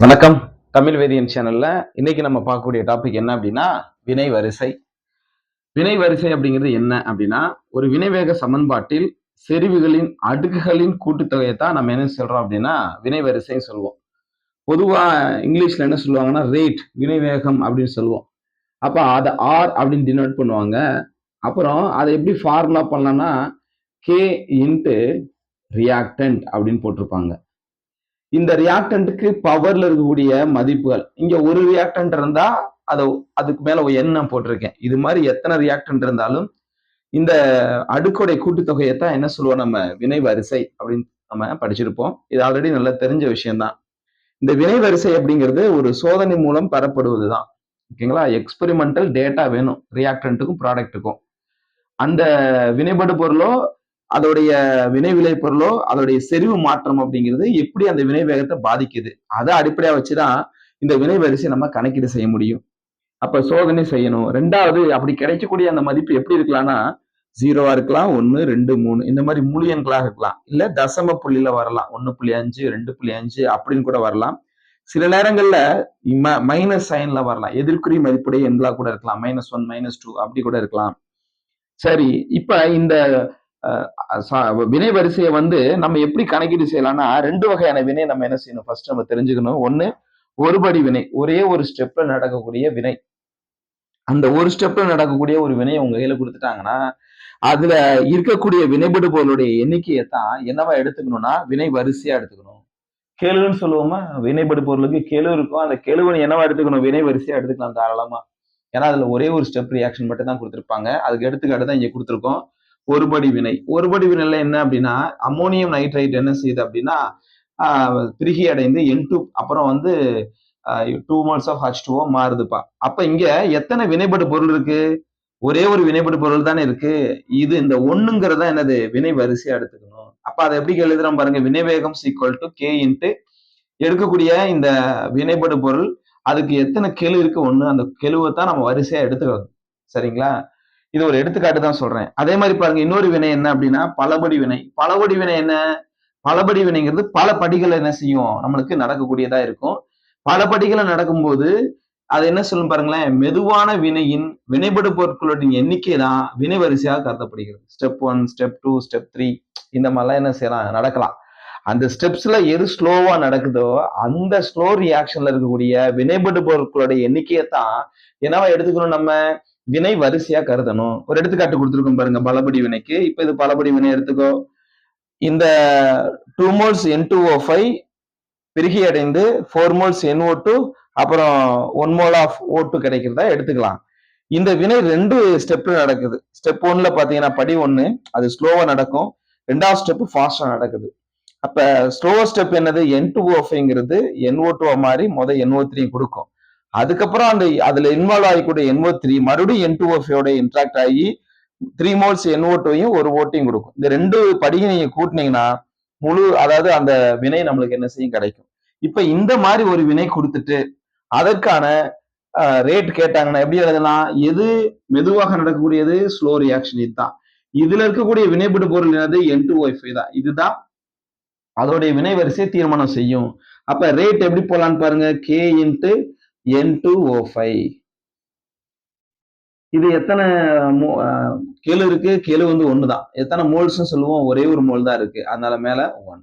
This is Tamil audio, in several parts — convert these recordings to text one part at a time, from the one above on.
வணக்கம். தமிழ் வேதியன் சேனல்ல இன்னைக்கு நம்ம பார்க்கக்கூடிய டாபிக் என்ன அப்படின்னா வினை வரிசை. வினை வரிசை அப்படிங்கிறது என்ன அப்படின்னா ஒரு வினைவேக சமன்பாட்டில் செறிவுகளின் அடுக்குகளின் கூட்டுத்தொகையை தான் நம்ம என்ன சொல்றோம் அப்படின்னா வினை வரிசைன்னு சொல்லுவோம். பொதுவா இங்கிலீஷ்ல என்ன சொல்லுவாங்கன்னா ரேட் வினைவேகம் அப்படின்னு சொல்லுவோம். அப்ப அதை ஆர் அப்படின்னு டினோட் பண்ணுவாங்க. அப்புறம் அதை எப்படி ஃபார்முலா பண்ணலாம்னா கே இன்ட்டு ரியாக்டன்ட் அப்படின்னு போட்டிருப்பாங்க. இந்த ரியாக்டன்ட்டுக்கு பவர்ல இருக்கக்கூடிய மதிப்புகள். இங்க ஒரு ரியாக்டன்ட் இருந்தா அதை அதுக்கு மேல ஒரு எண்ணம் போட்டிருக்கேன். இது மாதிரி எத்தனை ரியாக்டன்ட் இருந்தாலும் இந்த அடுக்குடைய கூட்டுத்தொகையை தான் என்ன சொல்லுவோம் நம்ம வினை வரிசை அப்படின்னு நம்ம படிச்சிருப்போம். இது ஆல்ரெடி நல்லா தெரிஞ்ச விஷயம்தான். இந்த வினை வரிசை அப்படிங்கிறது ஒரு சோதனை மூலம் பெறப்படுவது தான் ஓகேங்களா? எக்ஸ்பெரிமெண்டல் டேட்டா வேணும். ரியாக்டன்ட்டுக்கும் ப்ராடக்ட்டுக்கும் அந்த வினைபடு பொருளோ அதோடைய வினைவிளை பொருளோ அதோடைய செறிவு மாற்றம் அப்படிங்கிறது எப்படி அந்த வினை வேகத்தை பாதிக்குது? அதை அடிப்படையா வச்சுதான் இந்த வினை வரிசை நம்ம கணக்கீடு செய்ய முடியும். அப்ப சோதனை செய்யணும். ரெண்டாவது அப்படி கிடைக்கக்கூடிய அந்த மதிப்பு எப்படி இருக்கலாம்னா ஜீரோவா இருக்கலாம் ஒன்னு ரெண்டு மூணு இந்த மாதிரி முழு எண்களாக இருக்கலாம். இல்ல தசம புள்ளியில வரலாம். ஒன்னு புள்ளி அஞ்சு ரெண்டு புள்ளி அஞ்சு அப்படின்னு கூட வரலாம். சில நேரங்கள்ல மைனஸ் சைன்ல வரலாம். எதிர்குறி மதிப்புடைய எண்களா கூட இருக்கலாம். மைனஸ் ஒன் மைனஸ் டூ அப்படி கூட இருக்கலாம். சரி இப்ப இந்த வினை வரிசையை வந்து நம்ம எப்படி கணக்கீடு செய்யலாம்னா ரெண்டு வகையான வினை நம்ம என்ன செய்யணும்? ஃபர்ஸ்ட் நம்ம தெரிஞ்சுக்கணும். ஒன்று ஒருபடி வினை ஒரே ஒரு ஸ்டெப்ல நடக்கக்கூடிய வினை. அந்த ஒரு ஸ்டெப்ல நடக்கக்கூடிய ஒரு வினையை உங்க கையில கொடுத்துட்டாங்கன்னா அதுல இருக்கக்கூடிய வினைபடு பொருளுடைய எண்ணிக்கையை தான் என்னவா எடுத்துக்கணும்னா வினை வரிசையா எடுத்துக்கணும். கேளுன்னு சொல்லுவோமா? வினைபடு பொருளுக்கு கெழு இருக்கும். அந்த கெழுவனை என்னவா எடுத்துக்கணும்? வினை வரிசையா எடுத்துக்கலாம் தாராளமா. ஏன்னா அதுல ஒரே ஒரு ஸ்டெப் ரியாக்ஷன் மட்டும் தான் கொடுத்துருப்பாங்க. அதுக்கு எடுத்துக்காட்டு தான் இங்க கொடுத்துருக்கோம். ஒருபடி வினை. ஒருபடி வினைல என்ன அப்படின்னா அம்மோனியம் நைட்ரைட் என்ன செய்யுது அப்படின்னா பிரிகி அடைந்து என் டூ அப்புறம் வந்து டூ மோல்ஸ் ஆஃப் ஹச் டூவோ மாறுதுப்பா. அப்ப இங்க எத்தனை வினைபடு பொருள் இருக்கு? ஒரே ஒரு வினைபடு பொருள் தானே இருக்கு. இது இந்த ஒண்ணுங்கிறத என்னது? வினை வரிசையா எடுத்துக்கணும். அப்ப அதை எப்படி எழுதுறோம் பாருங்க. வினைவேகம் சீக்வல் டு கே இன்ட்டு எடுக்கக்கூடிய இந்த வினைபடு பொருள் அதுக்கு எத்தனை கெழு இருக்கு? ஒண்ணு அந்த கெழுவை தான் நம்ம வரிசையா எடுத்துக்கணும். சரிங்களா? இது ஒரு எடுத்துக்காட்டு தான் சொல்றேன். அதே மாதிரி பாருங்க இன்னொரு வினை என்ன அப்படின்னா பலபடி வினை. பலபடி வினை என்ன? பலபடி வினைங்கிறது பல படிகளை என்ன செய்யும்? நம்மளுக்கு நடக்கக்கூடியதா இருக்கும். பல படிகளை நடக்கும்போது அது என்ன சொல்லும் பாருங்களேன் மெதுவான வினையின் வினைபடு பொருட்களுடைய எண்ணிக்கை தான் வினை வரிசையாக கருதப்படுகிறது. Step one step two step three இந்த மாதிரிலாம் என்ன செய்யலாம்? நடக்கலாம். அந்த ஸ்டெப்ஸ்ல எது ஸ்லோவா நடக்குதோ அந்த ஸ்லோ ரியாக்ஷன்ல இருக்கக்கூடிய வினைபடு பொருட்களுடைய எண்ணிக்கையை தான் என்னவா எடுத்துக்கணும் நம்ம? வினை வரிசையா கருதணும். ஒரு எடுத்துக்காட்டு கொடுத்துருக்கோம் பாருங்க பலபடி வினைக்கு. இப்ப இது பலபடி வினை எடுத்துக்கோ. இந்த two moles N two O five பிரிகி அடைந்து four moles N O two அப்புறம் one mole of O two கிடைக்கிறதா எடுத்துக்கலாம். இந்த வினை ரெண்டு ஸ்டெப்ல நடக்குது. ஸ்டெப் ஒன்ல பாத்தீங்கன்னா படி ஒன்னு அது ஸ்லோவா நடக்கும். ரெண்டாவது ஸ்டெப் ஃபாஸ்டா நடக்குது. அப்ப ஸ்லோவர் ஸ்டெப் என்னது? என் டூ ஓ ஃபைங்கிறது ஓ டூ மாதிரி மொதல் ஓ த்ரீ கொடுக்கும். அதுக்கப்புறம் அந்த அதுல இன்வால்வ் ஆகிக்கூடிய என்ஓ த்ரீ மறுபடியும் என் டூ ஓஃபையோட இன்ட்ராக்ட் ஆகி த்ரீ மோல்ஸ் என்ஓ டூயும் ஒரு ஓட்டையும் கொடுக்கும். இந்த ரெண்டு படியும் நீங்க கூட்டினீங்கன்னா முழு அதாவது அந்த வினை நம்மளுக்கு என்ன செய்யும்? கிடைக்கும். இப்ப இந்த மாதிரி ஒரு வினை கொடுத்துட்டு அதற்கான ரேட் கேட்டாங்கன்னா எப்படி எழுதலாம் எது மெதுவாக நடக்கக்கூடியது? ஸ்லோ ரியாக்ஷன் இதுதான். இதுல இருக்கக்கூடிய வினைப்படு பொருள் என்னது? என் டூ ஒய்ஃபை தான். இதுதான் அதோடைய வினை வரிசையை தீர்மானம் செய்யும். அப்ப ரேட் எப்படி போலான்னு பாருங்க. K into N two O five இது எத்தனை கெழு இருக்கு. கெழு வந்து ஒன்று தான் எத்தனை மோல்ஸ்ன்னு சொல்லுவோம். ஒரே ஒரு மோல் தான் இருக்கு. அதனால மேல ஒன்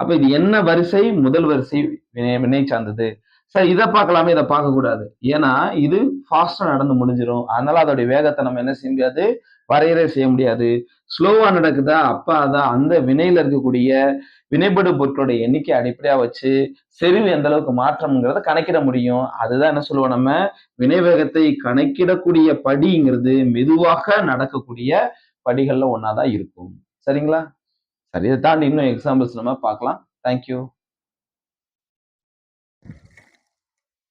அப்ப இது என்ன வரிசை? முதல் வரிசை வினை வினை சார்ந்தது. சார் இதை பார்க்கலாமே இதை பார்க்கக்கூடாது. ஏன்னா இது ஃபாஸ்ட்டாக நடந்து முடிஞ்சிடும் அதனால அதோடைய வேகத்தை நம்ம என்ன செய்ய முடியாது? வரையறை செய்ய முடியாது. ஸ்லோவாக நடக்குதா? அப்போ அதான் அந்த வினையில் இருக்கக்கூடிய வினைபடு பொருட்களுடைய எண்ணிக்கை அடிப்படையாக வச்சு செறிவு எந்த அளவுக்கு மாற்றம்ங்கிறத கணக்கிட முடியும். அதுதான் என்ன சொல்லுவோம் நம்ம? வினை வேகத்தை கணக்கிடக்கூடிய படிங்கிறது மெதுவாக நடக்கக்கூடிய படிகளில் ஒன்றா தான் இருக்கும். சரிங்களா? சரி இதை தாண்டி இன்னும் எக்ஸாம்பிள்ஸ் நம்ம பார்க்கலாம். தேங்க்யூ